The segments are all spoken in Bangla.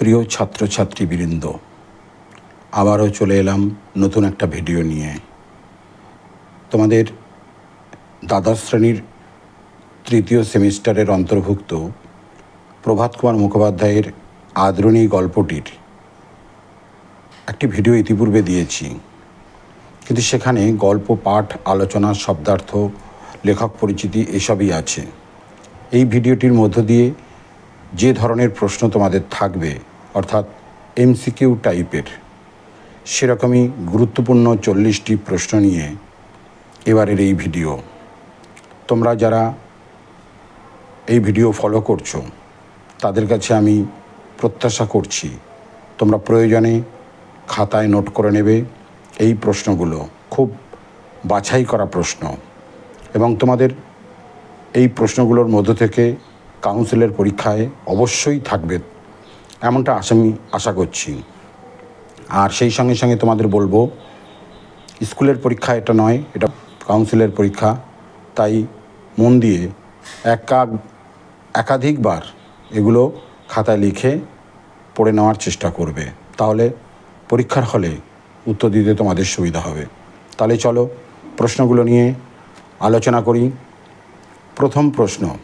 প্রিয় ছাত্রছাত্রীবৃন্দ, আবারও চলে এলাম নতুন একটা ভিডিও নিয়ে। তোমাদের দ্বাদশ শ্রেণির তৃতীয় সেমিস্টারের অন্তর্ভুক্ত প্রভাত কুমার মুখোপাধ্যায়ের আদরণী গল্পটির একটি ভিডিও ইতিপূর্বে দিয়েছি। কিন্তু সেখানে গল্প, পাঠ, আলোচনা, শব্দার্থ, লেখক পরিচিতি এসবই আছে। এই ভিডিওটির মধ্য দিয়ে যে ধরনের প্রশ্ন তোমাদের থাকবে, অর্থাৎ এমসিকিউ টাইপের সেরকমই গুরুত্বপূর্ণ চল্লিশটি প্রশ্ন নিয়ে এবারের এই ভিডিও। তোমরা যারা এই ভিডিও ফলো করছ, তাদের কাছে আমি প্রত্যাশা করছি, তোমরা প্রয়োজনে খাতায় নোট করে নেবে এই প্রশ্নগুলো, খুব বাছাই করা প্রশ্ন। এবং তোমাদের এই প্রশ্নগুলোর মধ্য থেকে কাউন্সিলের পরীক্ষায় অবশ্যই থাকবে, এমনটা আশা আমি আশা করছি। আর সেই সঙ্গে সঙ্গে তোমাদের বলব, স্কুলের পরীক্ষা এটা নয়, এটা কাউন্সিলের পরীক্ষা। তাই মন দিয়ে একা একাধিকবার এগুলো খাতায় লিখে পড়ে নেওয়ার চেষ্টা করবে। তাহলে পরীক্ষার হলে উত্তর দিতে তোমাদের সুবিধা হবে। তাহলে চলো প্রশ্নগুলো নিয়ে আলোচনা করি। প্রথম প্রশ্ন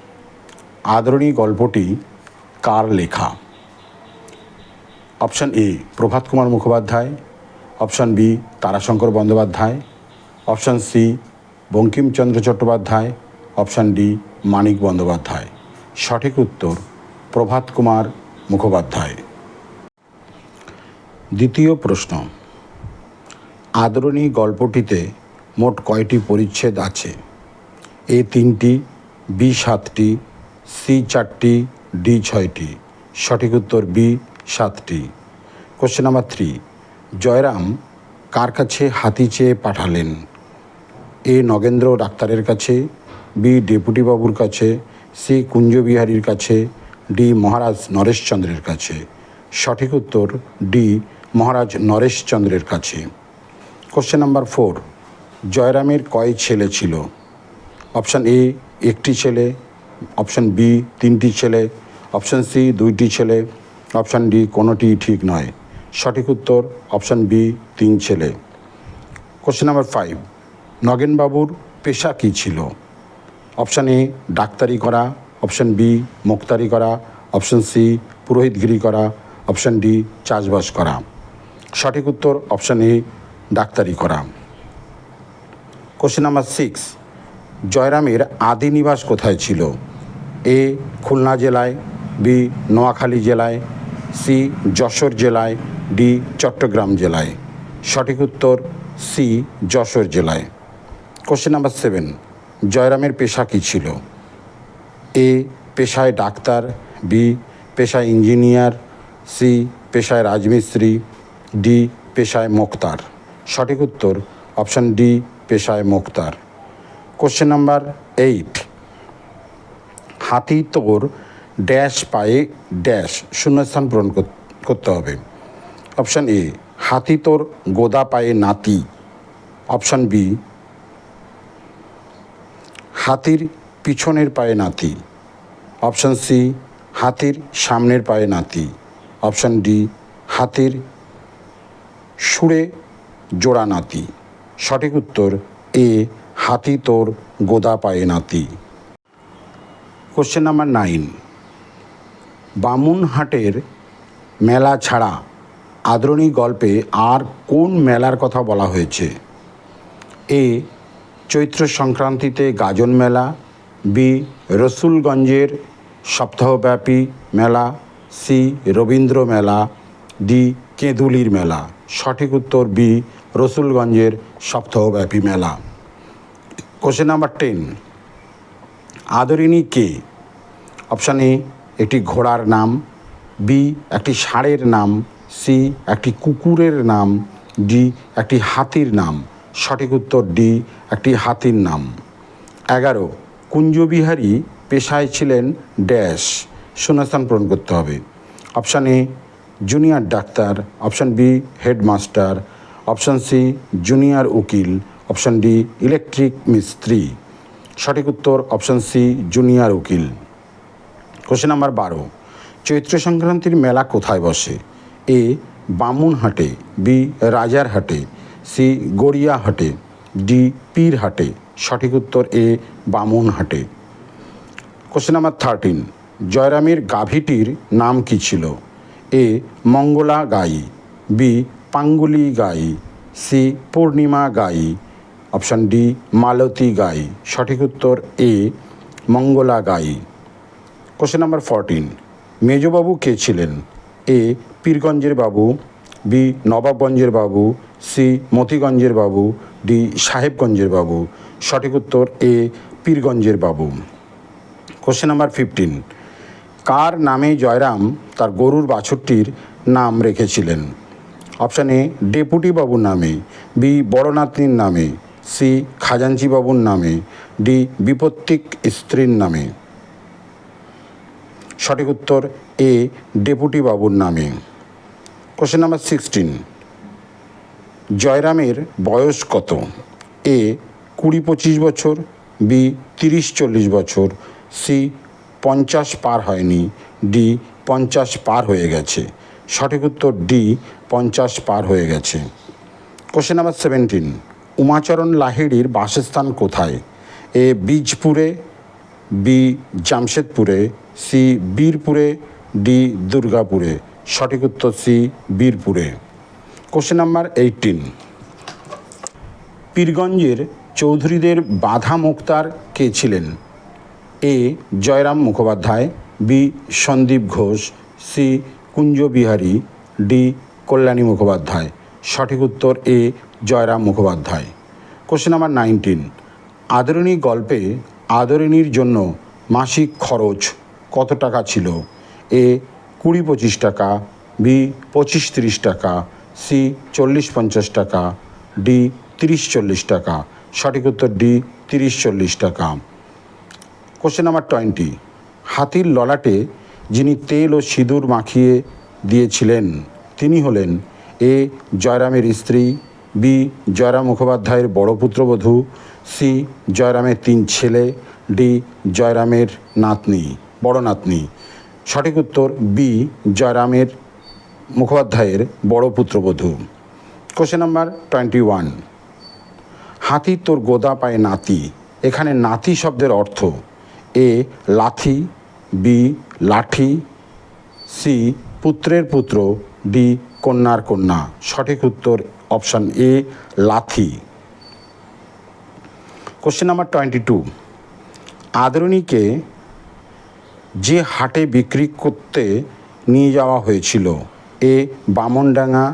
আদরণী গল্পটি কার লেখা? Option A, Prabhat Kumar Mukhopadhyay. Option B, Tarashankar Bandyopadhyay. Option C, Bankimchandra Chattopadhyay. Option D, Manik Bandyopadhyay. সঠিক উত্তর, প্রভাত কুমার মুখোপাধ্যায়। দ্বিতীয় প্রশ্ন। আদরণী গল্পটিতে মোট কয়টি পরিচ্ছেদ আছে? এ তিনটি, বি সাতটি সি চারটি, ডি ছয়টি। সঠিক উত্তর বি, সাতটি। কোশ্চেন নাম্বার থ্রি জয়রাম কার কাছে হাতি চেয়ে পাঠালেন? এ, নগেন্দ্র ডাক্তারের কাছে, বি ডেপুটি বাবুর কাছে, সি, কুঞ্জবিহারীর কাছে, ডি, মহারাজ নরেশচন্দ্রের কাছে। সঠিক উত্তর ডি, মহারাজ নরেশচন্দ্রের কাছে। কোশ্চেন নাম্বার ফোর জয়রামের কয় ছেলে ছিল? অপশান এ একটি ছেলে অপশান বি তিনটি ছেলে, অপশান সি দুইটি ছেলে, অপশান ডি কোনোটি ঠিক নয়। সঠিক উত্তর অপশান বি তিন ছেলে। কোশ্চেন নাম্বার ফাইভ, নগেনবাবুর পেশা কী ছিল? অপশান এ, ডাক্তারি করা, অপশান বি, মুক্তারি করা, অপশান সি, পুরোহিতগিরি করা, অপশান ডি, চাষবাস করা। সঠিক উত্তর অপশান এ, ডাক্তারি করা। কোশ্চেন নাম্বার সিক্স, জয়রামের আদি নিবাস কোথায় ছিল? এ খুলনা জেলায়, বি নোয়াখালী জেলায়, সি যশোর জেলায়, ডি চট্টগ্রাম জেলায়। সঠিক উত্তর সি যশোর জেলায়। কোশ্চেন নাম্বার সেভেন জয়রামের পেশা কী ছিল? এ পেশায় ডাক্তার, বি পেশায় ইঞ্জিনিয়ার, সি পেশায় রাজমিস্ত্রি, ডি পেশায় মোক্তার। সঠিক উত্তর অপশান ডি, পেশায় মোক্তার। কোশ্চেন নাম্বার এইট হাতি তোর ড্যাশ পায়ে ড্যাশ শূন্যস্থান পূরণ করতে হবে। অপশান এ, হাতি তোর গোদা পায়ে নাতি। অপশান বি, হাতির পিছনের পায়ে নাতি। অপশান সি, হাতির সামনের পায়ে নাতি। অপশান ডি, হাতির সুরে জোড়া নাতি। সঠিক উত্তর, এ, হাতি তোর গোদা পায়ে নাতি। কোশ্চেন নাম্বার নাইন বামুনহাটের মেলা ছাড়া আদরণী গল্পে আর কোন মেলার কথা বলা হয়েছে? এ, চৈত্র সংক্রান্তিতে গাজন মেলা, বি, রসুলগঞ্জের সপ্তাহব্যাপী মেলা, সি, রবীন্দ্র মেলা, ডি, কেঁদুলির মেলা। সঠিক উত্তর বি, রসুলগঞ্জের সপ্তাহব্যাপী মেলা। কোশ্চেন নাম্বার টেন আদরিণী কে? অপশান এ একটি ঘোড়ার নাম। বি একটি ষাঁড়ের নাম। সি একটি কুকুরের নাম। ডি একটি হাতির নাম। সঠিক উত্তর ডি একটি হাতির নাম। এগারো, কুঞ্জবিহারী পেশায় ছিলেন ড্যাশ। শূন্যস্থান পূরণ করতে হবে। Option A junior doctor. Option B headmaster option C junior উকিল। অপশান ডি ইলেকট্রিক মিস্ত্রি। সঠিক উত্তর অপশান সি, জুনিয়র উকিল। কোশ্চেন নাম্বার বারো, চৈত্র সংক্রান্তির মেলা কোথায় বসে? এ, বামুনহাটে, বি, রাজারহাটে, সি, গড়িয়াহাটে, ডি, পীরহাটে। সঠিক উত্তর এ, বামুনহাটে। কোশ্চেন নাম্বার থার্টিন, জয়রামের গাভীটির নাম কি ছিল? এ, মঙ্গলা গাই, বি, পাঙ্গুলি গাই, সি, পূর্ণিমা গাই অপশান ডি, মালতী গাই। সঠিক উত্তর A, Mangala guy. Question number fourteen মেজবাবু কে ছিলেন? এ, পীরগঞ্জের বাবু, বি, নবাবগঞ্জের বাবু, সি, মতিগঞ্জের বাবু, ডি, সাহেবগঞ্জের বাবু। সঠিক উত্তর এ, পীরগঞ্জের বাবু। কোশ্চেন নাম্বার ফিফটিন কার নামে জয়রাম তার গরুর বাছুরটির নাম রেখেছিলেন? অপশান এ ডেপুটি বাবুর নামে, বি, বড়নাতনির নামে সি খাজাঞ্চি বাবুর নামে, ডি বিপত্তিক স্ত্রীর নামে। সঠিক উত্তর, এ ডেপুটি বাবুর নামে। কোশ্চেন নাম্বার সিক্সটিন জয়রামের বয়স কত? এ কুড়ি পঁচিশ বছর, বি তিরিশ চল্লিশ বছর, সি পঞ্চাশ পার হয়নি, ডি পঞ্চাশ পার হয়ে গেছে। সঠিক উত্তর, ডি পঞ্চাশ পার হয়ে গেছে। কোশ্চেন নাম্বার সেভেন্টিন উমাচরণ লাহিড়ির বাসস্থান কোথায়? এ বীজপুরে, বি জামশেদপুরে, সি বীরপুরে, ডি দুর্গাপুরে। সঠিক উত্তর সি বীরপুরে। Question number eighteen. পীরগঞ্জের চৌধুরীদের বাধা মুক্তার কে ছিলেন? A Jayram Mukhopadhyay, B Sandip Ghosh, C Kunjabihari, D Kalyani Mukhopadhyay. সঠিক উত্তর A Jayram Mukhopadhyay. Question number nineteen Adarani গল্পে আদরিণীর জন্য মাসিক খরচ কত টাকা ছিল? এ কুড়ি পঁচিশ টাকা বি পঁচিশ তিরিশ টাকা সি চল্লিশ পঞ্চাশ টাকা ডি তিরিশ চল্লিশ টাকা। সঠিক উত্তর ডি তিরিশ চল্লিশ টাকা। কোশ্চেন নাম্বার টোয়েন্টি হাতির ললাটে যিনি তেল ও সিঁদুর মাখিয়ে দিয়েছিলেন, তিনি হলেন এ জয়রামের স্ত্রী বি জয়রাম মুখোপাধ্যায়ের বড় পুত্রবধূ, সি জয়রামের তিন ছেলে, ডি জয়রামের নাতনি, বড় নাতনি। সঠিক উত্তর বি জয়রামের মুখোপাধ্যায়ের বড় পুত্রবধূ। কোশ্চেন নাম্বার টোয়েন্টি ওয়ান হাতি তোর গোদা পায় নাতি। এখানে নাতি শব্দের অর্থ এ লাথি, বি লাঠি, সি পুত্রের পুত্র, ডি কন্যার কন্যা। সঠিক উত্তর অপশান এ, লাথি। কোশ্চেন নাম্বার টোয়েন্টি টু আদরণীকে যে হাটে বিক্রি করতে নিয়ে যাওয়া হয়েছিল, A Bamandanga,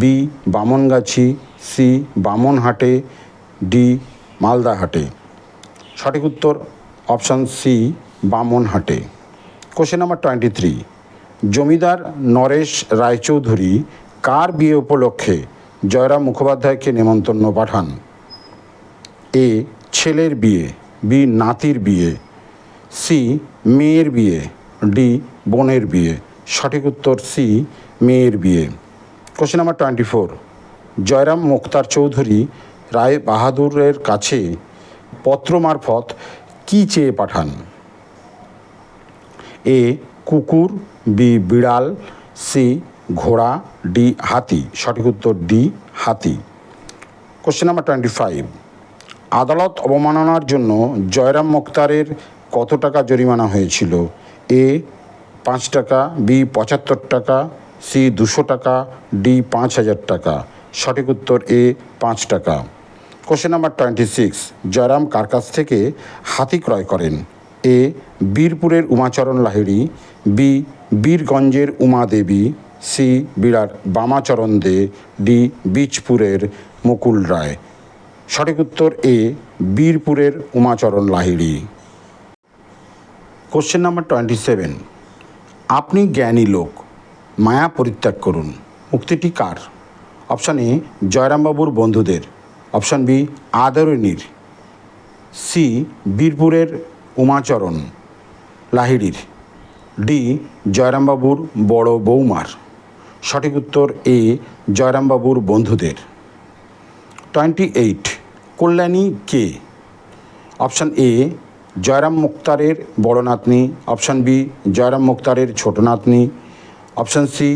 B Bamangachi, C বামনহাটে, ডি মালদাহাটে। সঠিক উত্তর অপশান সি বামনহাটে। কোশ্চেন নাম্বার টোয়েন্টি থ্রি জমিদার নরেশ রায়চৌধুরী কার বিয়ে উপলক্ষে জয়রাম মুখোপাধ্যায়কে নেমন্তন্ন পাঠান। এ ছেলের বিয়ে, বি নাতির বিয়ে, সি মেয়ের বিয়ে, ডি বোনের বিয়ে। সঠিক উত্তর সি মেয়ের বিয়ে। Question number twenty four Jayram মুক্তার চৌধুরী রায় বাহাদুরের কাছে পত্র মারফত কী চেয়ে পাঠান? এ কুকুর, বি বিড়াল, সি ঘোড়া, ডি, হাতি। সঠিক উত্তর ডি, হাতি। কোশ্চেন নাম্বার টোয়েন্টি ফাইভ আদালত অবমাননার জন্য জয়রাম মুক্তারের কত টাকা জরিমানা হয়েছিল? এ, পাঁচ টাকা, বি, পঁচাত্তর টাকা, সি, দুশো টাকা, ডি, পাঁচ হাজার টাকা। সঠিক উত্তর এ, পাঁচ টাকা। Question number twenty six Jayram কার কাছ থেকে হাতি ক্রয় করেন? এ, বীরপুরের উমাচরণ লাহিড়ী, বি, বীরগঞ্জের উমা দেবী সি বিরাট বামাচরণ দে ডি বীজপুরের মুকুল রায়। সঠিক উত্তর A, বীরপুরের Umacharan Lahiri. Question number twenty seven আপনি জ্ঞানী লোক, মায়া পরিত্যাগ করুন। মুক্তিটি কার? অপশান এ জয়রামবাবুর বন্ধুদের। অপশান বি আদরণীর। সি বীরপুরের উমাচরণ লাহিড়ির। ডি জয়রামবাবুর বড় বৌমার। সঠিক উত্তর এ, জয়রামবাবুর বন্ধুদের। টোয়েন্টি এইট কল্যাণী কে অপশান এ জয়রাম মুক্তারের বড় নাতনি। অপশান বি জয়রাম মুক্তারের ছোট নাতনি। অপশান সি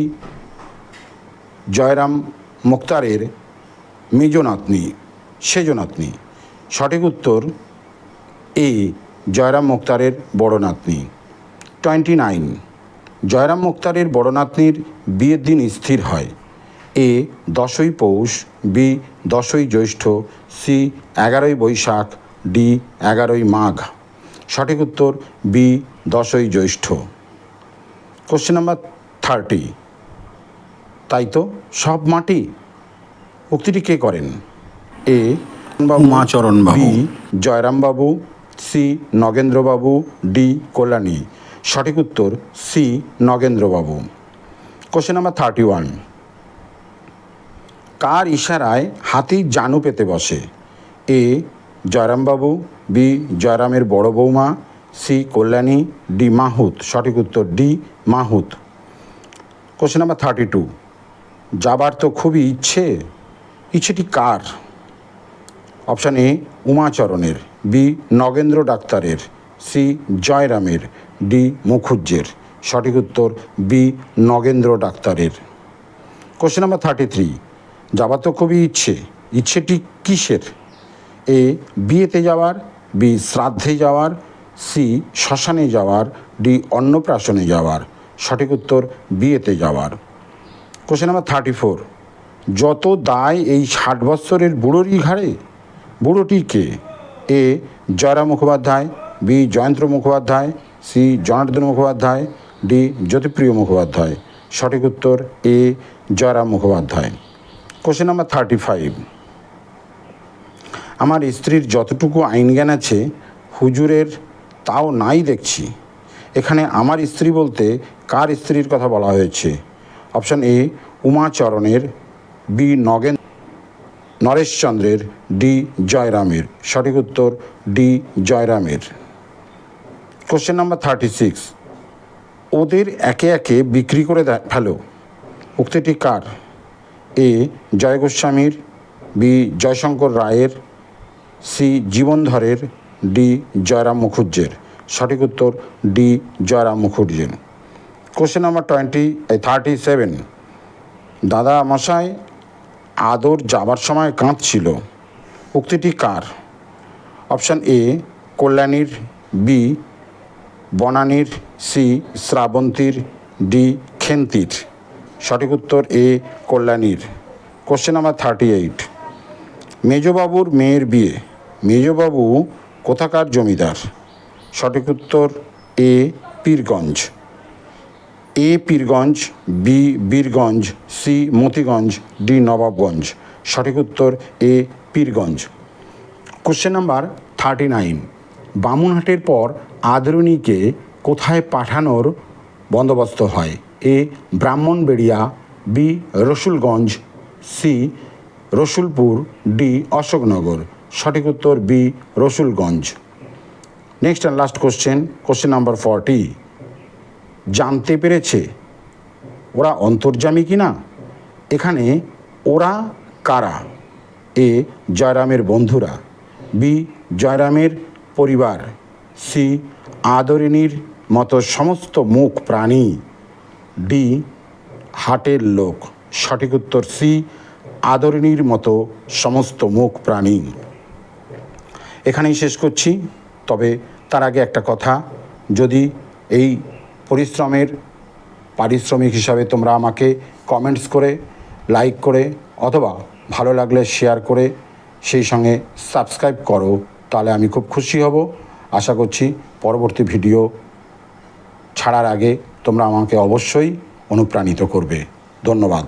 জয়রাম মুক্তারের মেজ নাতনি, সেজ নাতনি। সঠিক উত্তর এ, জয়রাম মুক্তারের বড় নাতনি। টোয়েন্টি নাইন জয়রাম মুক্তারের বড় নাতনির বিয়ের দিন স্থির হয়। এ দশই পৌষ বি দশই জ্যৈষ্ঠ সি এগারোই বৈশাখ ডি এগারোই মাঘ। সঠিক উত্তর বি দশই জ্যৈষ্ঠ। Question number thirty. তাই তো সব মাটি উক্তিটি কে করেন? এ উমাচরণবাবু। বি জয়রামবাবু সি নগেন্দ্রবাবু ডি কল্যাণী। সঠিক উত্তর সি নগেন্দ্রবাবু। কোশ্চেন নাম্বার থার্টি ওয়ান কার ইশারায় হাতি জানু পেতে বসে? এ জয়রামবাবু বি জয়রামের বড় বৌমা সি কল্যাণী ডি মাহুত। সঠিক উত্তর ডি মাহুত। কোশ্চেন নাম্বার থার্টি টু যাবার তো খুবই ইচ্ছে, ইচ্ছেটি কার? অপশান এ উমাচরণের বি নগেন্দ্র ডাক্তারের। সি জয়রামের, ডি মুখুজ্জের। সঠিক উত্তর বি নগেন্দ্র ডাক্তারের। কোশ্চেন নাম্বার থার্টি থ্রি যাবার তো খুবই ইচ্ছে। ইচ্ছেটি কিসের? এ, বিয়েতে যাওয়ার, বি শ্রাদ্ধে যাওয়ার, সি শ্মশানে যাওয়ার, ডি অন্নপ্রাশনে যাওয়ার। সঠিক উত্তর বিয়েতে যাওয়ার। কোশ্চেন নাম্বার থার্টি ফোর যত দায় এই ষাট বৎসরের বুড়োরই ঘাড়ে? বুড়োটি কে? A, Jayram Mukhopadhyay B Jayanta Mukhopadhyay, C Janardan Mukhopadhyay, D Jyotipriya Mukhopadhyay. সঠিক উত্তর A Jayram Mukhopadhyay. Question number thirty five আমার স্ত্রীর যতটুকু আইন জ্ঞান আছে, হুজুরের তাও নাই দেখছি। এখানে আমার স্ত্রী বলতে কার স্ত্রীর কথা বলা হয়েছে? অপশান এ উমাচরণের বি নগেন নরেশচন্দ্রের ডি জয়রামের। সঠিক উত্তর ডি জয়রামের। কোশ্চেন নাম্বার থার্টি সিক্স ওদের একে একে বিক্রি করে ফেলো। উক্তিটি কার? এ. জয় গোস্বামীর বি. জয়শঙ্কর রায়ের, সি. জীবনধরের, ডি. জয়রাম মুখুজ্জের। সঠিক উত্তর, D. Jayram মুখুজ্জের। Question number twenty thirty seven দাদা মশাই, আদর যাবার সময় কাঁদছিল। উক্তিটি কার? অপশান এ কল্যাণীর, বি. বনানীর, সি, শ্রাবন্তীর, ডি, খেন্তির। সঠিক উত্তর এ, কল্যাণীর। কোশ্চেন নাম্বার থার্টি এইট মেজবাবুর মেয়ের বিয়ে। মেজবাবু কোথাকার জমিদার? সঠিক উত্তর A, Pirganj. A, Pirganj, B, Birganj, C, Motiganj, D, Nawabganj. সঠিক উত্তর A, Pirganj. Question number thirty nine বামুনহাটের পর আদরণীকে কোথায় পাঠানোর বন্দোবস্ত হয়? A. Brahmanberia, B. Rasulganj, C. Rasulpur, D. Ashoknagar. সঠিক উত্তর B. Rasulganj. Next and last question question number forty জানতে পেরেছে? ওরা অন্তর্জামী কি না এখানে ওরা কারা? এ. জয়রামের বন্ধুরা, বি. জয়রামের পরিবার, সি আদরিনীর মতো সমস্ত মুখ প্রাণী, ডি হাটের লোক। সঠিক উত্তর, সি আদরিনীর মতো সমস্ত মুখ প্রাণী। এখানেই শেষ করছি, তবে তার আগে একটা কথা। যদি এই পরিশ্রমের পারিশ্রমিক হিসাবে তোমরা আমাকে কমেন্টস করে লাইক করে, অথবা ভালো লাগলে শেয়ার করে, সেই সঙ্গে সাবস্ক্রাইব করো। তাহলে আমি খুব খুশি হব। আশা করছি পরবর্তী ভিডিও ছাড়ার আগে তোমরা আমাকে অবশ্যই অনুপ্রাণিত করবে। ধন্যবাদ।